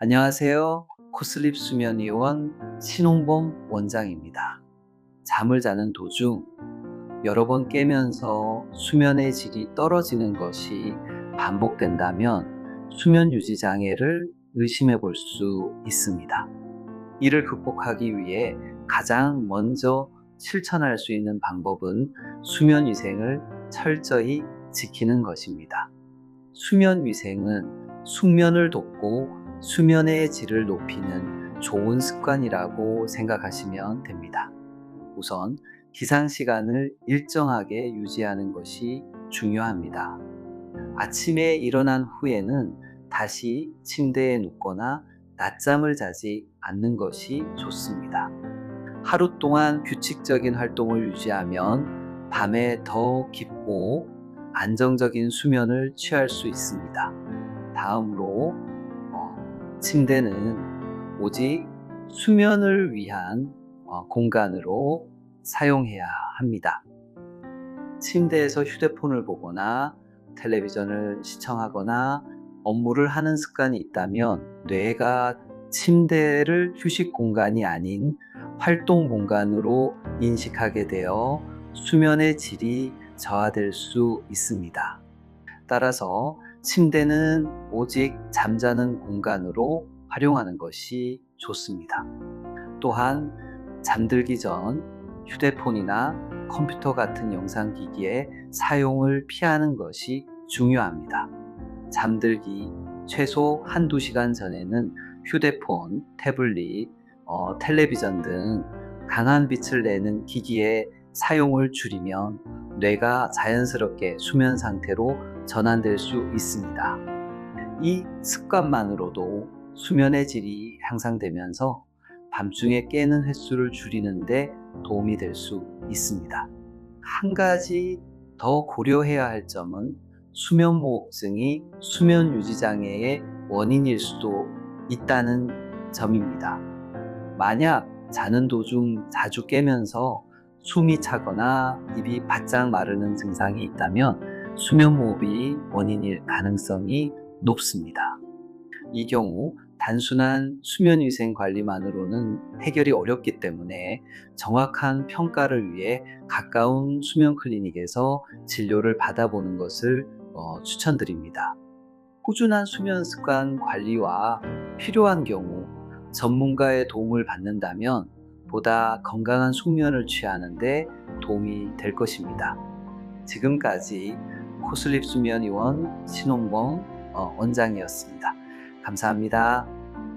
안녕하세요. 코슬립 수면의원 신홍범 원장입니다. 잠을 자는 도중 여러 번 깨면서 수면의 질이 떨어지는 것이 반복된다면 수면 유지 장애를 의심해 볼 수 있습니다. 이를 극복하기 위해 가장 먼저 실천할 수 있는 방법은 수면 위생을 철저히 지키는 것입니다. 수면 위생은 숙면을 돕고 수면의 질을 높이는 좋은 습관이라고 생각하시면 됩니다. 우선 기상 시간을 일정하게 유지하는 것이 중요합니다. 아침에 일어난 후에는 다시 침대에 눕거나 낮잠을 자지 않는 것이 좋습니다. 하루 동안 규칙적인 활동을 유지하면 밤에 더 깊고 안정적인 수면을 취할 수 있습니다. 다음으로 어, 침대는 오직 수면을 위한 어, 공간으로 사용해야 합니다. 침대에서 휴대폰을 보거나 텔레비전을 시청하거나 업무를 하는 습관이 있다면 뇌가 침대를 휴식 공간이 아닌 활동 공간으로 인식하게 되어 수면의 질이 저하될 수 있습니다. 따라서 침대는 오직 잠자는 공간으로 활용하는 것이 좋습니다. 또한 잠들기 전 휴대폰이나 컴퓨터 같은 영상기기의 사용을 피하는 것이 중요합니다. 잠들기 최소 한두 시간 전에는 휴대폰, 태블릿, 어, 텔레비전 등 강한 빛을 내는 기기의 사용을 줄이면 뇌가 자연스럽게 수면 상태로 전환될 수 있습니다. 이 습관만으로도 수면의 질이 향상되면서 밤중에 깨는 횟수를 줄이는데 도움이 될 수 있습니다. 한 가지 더 고려해야 할 점은 수면무호흡증이 수면 유지 장애의 원인일 수도 있다는 점입니다. 만약 자는 도중 자주 깨면서 숨이 차거나 입이 바짝 마르는 증상이 있다면 수면무호흡이 원인일 가능성이 높습니다. 이 경우 단순한 수면위생 관리만으로는 해결이 어렵기 때문에 정확한 평가를 위해 가까운 수면 클리닉에서 진료를 받아보는 것을 어, 추천드립니다. 꾸준한 수면 습관 관리와 필요한 경우 전문가의 도움을 받는다면 보다 건강한 숙면을 취하는데 도움이 될 것입니다. 지금까지 코슬립 수면의원 신홍범 어, 원장이었습니다. 감사합니다.